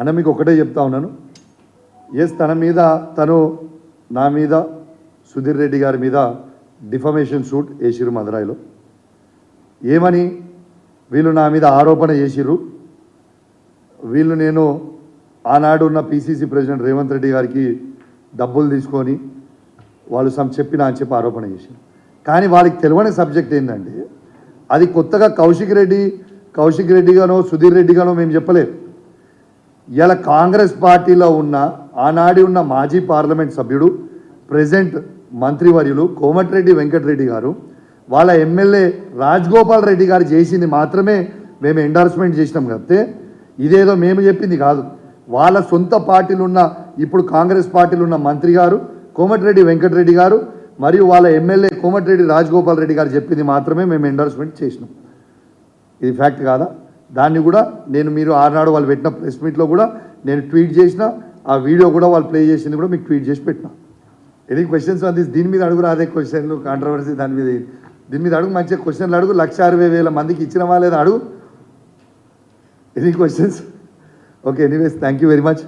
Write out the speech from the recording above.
అన్న మీకు ఒకటే చెప్తా ఉన్నాను. ఎస్ తన మీద తను నా మీద సుధీర్ రెడ్డి గారి మీద డిఫమేషన్ సూట్ వేసిరు మదురాయిలో. ఏమని? వీళ్ళు నా మీద ఆరోపణ చేసిర్రు. వీళ్ళు నేను ఆనాడు ఉన్న పిసిసి ప్రెసిడెంట్ రేవంత్ రెడ్డి గారికి డబ్బులు తీసుకొని వాళ్ళు సమ్ చెప్పినా అని చెప్పి ఆరోపణ చేశారు కానీ వాళ్ళకి తెలియని సబ్జెక్ట్ ఏంటంటే అది కొత్తగా కౌశిక్ రెడ్డి కౌశిక్ రెడ్డిగానో సుధీర్ రెడ్డిగానో మేము చెప్పలేదు ఇలా కాంగ్రెస్ పార్టీలో ఉన్న ఆనాడి ఉన్న మాజీ పార్లమెంట్ సభ్యుడు ప్రజెంట్ మంత్రివర్యులు కోమటిరెడ్డి వెంకటరెడ్డి గారు వాళ్ళ ఎమ్మెల్యే రాజగోపాల్ రెడ్డి గారు చేసింది మాత్రమే మేము ఎండార్స్మెంట్ చేసినాం కాబట్టి ఇదేదో మేము చెప్పింది కాదు. వాళ్ళ సొంత పార్టీలు ఉన్న ఇప్పుడు కాంగ్రెస్ పార్టీలు ఉన్న మంత్రి గారు కోమటిరెడ్డి వెంకటరెడ్డి గారు మరియు వాళ్ళ ఎమ్మెల్యే కోమటిరెడ్డి రాజగోపాల్ రెడ్డి గారు చెప్పింది మాత్రమే మేము ఎండార్స్మెంట్ చేసినాం. ఇది ఫ్యాక్ట్ కాదా? దాన్ని కూడా నేను మీరు ఆనాడు వాళ్ళు పెట్టిన ప్రెస్ మీట్లో కూడా నేను ట్వీట్ చేసిన ఆ వీడియో కూడా వాళ్ళు ప్లే చేసింది కూడా మీకు ట్వీట్ చేసి పెట్టిన. ఎనీ క్వశ్చన్స్ అది దీని మీద అడుగు అదే క్వశ్చన్లు కాంట్రవర్సీ దాని మీద దీని మీద అడుగు మంచిగా క్వశ్చన్లు అడుగు లక్ష అరవై వేల మందికి ఇచ్చిన లేదా అడుగు? Any questions okay anyways thank you very much